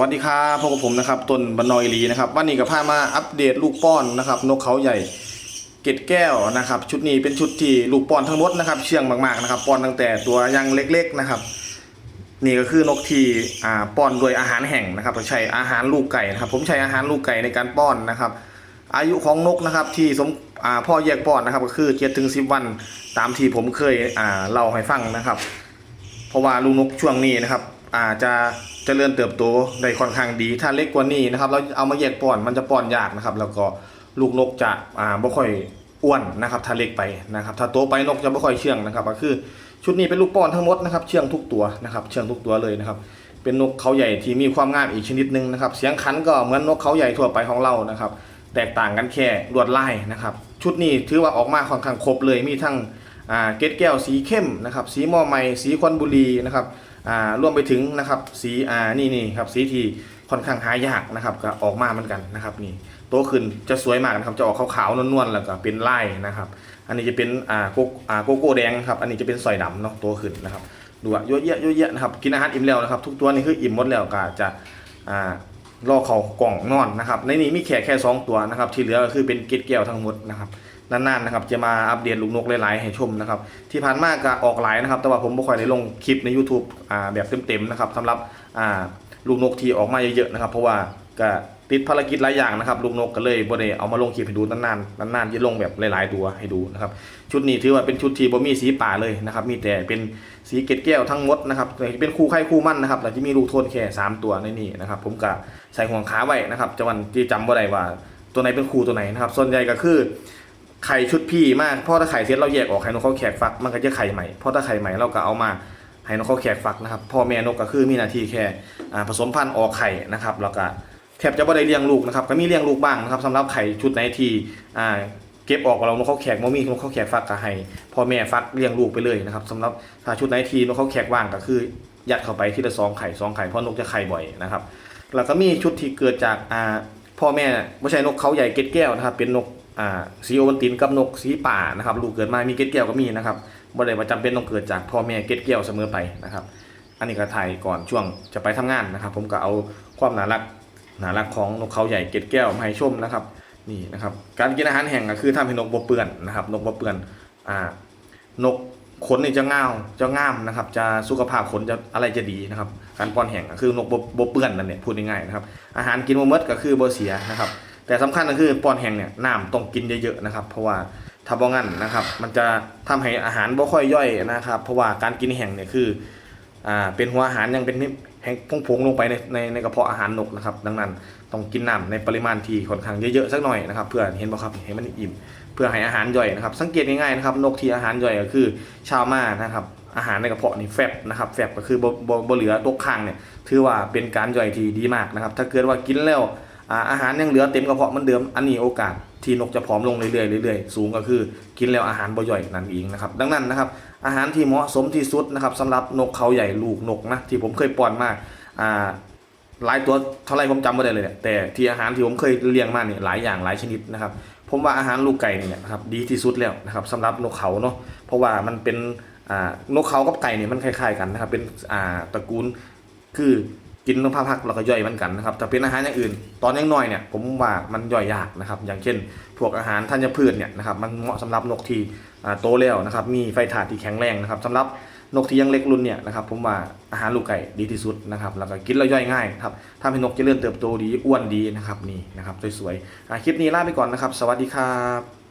วัสดีครับพบกับผมนะครับต้นบรรนอยลีนะครับวันนี้ก็พามาอัปเดตลูกป้อนนะครับ นกเขาใหญ่เกตแก้วนะครับ ชุดนี้เป็นชุดที่ลูกป้อนทั้งหมดนะครับ เชื่องมากๆนะครับป้อนตั้งแต่ตัวยังเล็กๆนะครับ นี่ก็คือนกที่อ่าป้อนโดยอาหารแห่งนะครับใช้อาหารลูกไก่นะครับ ผมใช้อาหารลูกไก่ในการป้อนนะครับ อายุของนกนะครับที่สมอ่าพ่อแยกป้อนนะครับ ก็คือเจ็ดถึงสิบวันตามที่ผมเคยอ่าเล่าให้ฟังนะครับ เพราะว่าลูกนกช่วงนี้นะครับอาจจะ จเจริญเติบโตได้ค่อนข้างดี ถ้าเล็กกว่านี้นะครับ เราเอามาแยกป้อนมันจะป้อนยากนะครับ แล้วก็ลูกนกจะอ่าบ่ค่อยอ้วนนะครับ ถ้าเล็กไปนะครับ ถ้าโตไปนกจะบ่ค่อยเชื่องนะครับ ก็คือชุดนี้เป็นลูกป้อนทั้งหมดนะครับ เชื่องทุกตัวนะครับ เชื่องทุกตัวเลยนะครับ เป็นนกเขาใหญ่ที่มีความงามอีกชนิดหนึ่งนะครับ เสียงขันก็เหมือนนกเขาใหญ่ทั่วไปของเรานะครับ แตกต่างกันแค่ลวดลายนะครับ ชุดนี้ถือว่าออกมาค่อนข้างครบเลย มีทั้ง เกล็ดแก้วสีเข้มนะครับสีมอไหมสีควันบุรีนะครับรวมไปถึงนะครับสีนี่นี่ครับสีที่ค่อนข้างหายากนะครับก็ออกมาเหมือนกันนะครับนี่โตขึ้นจะสวยมากนะครับจะออกขาวๆนวลๆแล้วก็เป็นลายนะครับ อันนี้จะเป็นโกโกโก้แดงครับอันนี้จะเป็นสอยดำเนาะโตขึ้นนะครับดูอะเยอะแยะเยอะแยะนะครับกินอาหารอิ่มแล้วนะครับ ทุกตัวนี่คืออิ่มหมดแล้วก็จะอ่ารอเขากล่องนอนนะครับในนี้มีแค่แค่สองตัวนะครับ ที่เหลือก็คือเป็นเกล็ดแก้วทั้งหมดนะครับ นานๆนะครับจะมาอัปเดตลูกนกหลายๆให้ชมนะครับที่ผ่านมาก็ออกหลายนะครับ แต่ว่าผมไม่ค่อยได้ลงคลิปใน YouTube อ่าแบบเต็มๆนะครับสำหรับอ่าลูกนกที่ออกมาเยอะๆนะครับ เพราะว่าก็ติดภารกิจหลายอย่างนะครับลูกนกก็เลยบ่ได้เอามาลงคลิปให้ดูนานๆนานๆจะลงแบบหลายๆตัวให้ดูนะครับชุดนี้ถือว่าเป็นชุดที่บ่มีสีป่าเลยนะครับมีแต่เป็นสีเกล็ดแก้วทั้งหมดนะครับเป็นคู่ไข่คู่มั่นนะครับแล้วจะมีลูกโทนแค่สามตัวในนี้นะครับผมก็ใส่ห่วงขาไว้นะครับจะวันที่จำบ่าไดว่าตัวไหนเป็นคู่ตัวไหนนะครับส่วนใหญ่ก็คือ ไข่ชุดพี่มากเพราะถ้าไข่เสร็จเราแยกออกให้นกเขาแขกฟักมันก็จะไข่ใหม่เพราะถ้าไข่ใหม่เราก็เอามาให้นกเขาแขกฟักนะครับพ่อแม่นกก็คือมีหน้าที่แค่ผสมพันธุ์ออกไข่นะครับแล้วก็แทบจะไม่ได้เลี้ยงลูกนะครับก็มีเลี้ยงลูกบ้างนะครับสำหรับไข่ชุดไหนที่เก็บออกเรานกเขาแขกมมีนกเขาแขกฟักก็ให้พ่อแม่ฟักเลี้ยงลูกไปเลยนะครับสำหรับถ้าชุดไหนที่นกเขาแขกว่างก็คือ ยัดเข้าไปที่ละสองไข่สองไข่เพราะนกจะไข่บ่อยนะครับแล้วก็มีชุดที่เกิดจากอ่า พ่อแม่ไม่ใช่นกเขาใหญ่เกล็ดแก้วนะครับเป็นนกอ่าสีโอวันตินกับนกสีป่านะครับลูกเกิดมามีเกล็ดแก้วก็มีนะครับบ่ได้ว่าจำเป็นต้องเกิดจากพ่อแม่เกล็ดแก้วเสมอไปนะครับ อันนี้ก็ถ่ายก่อนช่วงจะไปทำงานนะครับ ผมก็เอาความน่ารักน่ารักของนกเขาใหญ่เกล็ดแก้วมาให้ชมนะครับนี่นะครับการกินอาหารแห้งก็คือทำให้นกบ่เปื้อนนะครับนกบ่เปื้อนอ่านก ขนนี่จะง่าวจะง่ามนะครับ จะสุขภาพขนจะอะไรจะดีนะครับ การป้อนแห้งคือนกบบเปื้อนนั่นเนี่ยพูดง่ายๆนะครับ อาหารกินบ่หมดก็คือบ่เสียนะครับ แต่สำคัญก็คือป้อนแห้งเนี่ยน้ำต้องกินเยอะๆนะครับ เพราะว่าถ้าบ่งั้นนะครับ มันจะทำให้อาหารบ่ค่อยย่อยนะครับ เพราะว่าการกินแห้งเนี่ยคืออ่าเป็นหัวอาหารยังเป็น แห้งพงๆลงไปในในในกระเพาะอาหารนกนะครับ ดังนั้นต้องกินน้ำในปริมาณที่ค่อนข้างเยอะๆสักหน่อยนะครับ เพื่อเห็นบ่ครับเห็นมันอิ่มเพื่อให้อาหารย่อยนะครับ สังเกตง่ายๆนะครับนกที่อาหารย่อยก็คือชาวมานะครับอาหารในกระเพาะนี่แฟบนะครับแฟบก็คือบ่บ่บ่เหลือตกค้างเนี่ยถือว่าเป็นการย่อยที่ดีมากนะครับ ถ้าเกิดว่ากินแล้ว อาหารยังเหลือเต็มกระเพาะเหมันเดิมอันนี้โอกาสที่นกจะผอมลงเรื่อยๆเรื่อยๆสูงก็คือกินแล้วอาหารบ่ย่อยนั่นเองนะครับดังนั้นนะครับอาหารที่เหมาะสมที่สุดนะครับสำหรับนกเขาใหญ่ลูกนกนะที่ผมเคยป้อนมาอ่าหลายตัวเท่าไรผมจำไม่ได้เลยเนี่ยแต่ที่อาหารที่ผมเคยเลี้ยงมาเนี่ยหลายอย่างหลายชนิดนะครับผมว่าอาหารลูกไก่เนี่ยนะครับดีที่สุดแล้วนะครับสำหรับนกเขาเนาะเพราะว่ามันเป็นอ่านกเขากับไก่เนี่ยมันคล้ายๆกันนะครับเป็นอ่าตระกูลคือ กินนมพักแล้วก็ย่อยเหมือนกันนะครับแต่เป็นอาหารอย่างอื่น ตอนยังน้อยเนี่ยผมว่ามันย่อยยากนะครับ อย่างเช่น พวกอาหารธัญพืชเนี่ยนะครับมันเหมาะสำหรับนกที่โตแล้วนะครับ มีไฟถาดที่แข็งแรงนะครับสำหรับนกที่ยังเล็กรุ่นเนี่ยนะครับผมว่าอาหารลูกไก่ดีที่สุดนะครับแล้วก็กินแล้วย่อยง่ายครับทำให้นกเจริญเติบโตดีอ้วนดีนะครับนี่นะครับสวยๆคลิปนี้ลาไปก่อนนะครับ สวัสดีครับ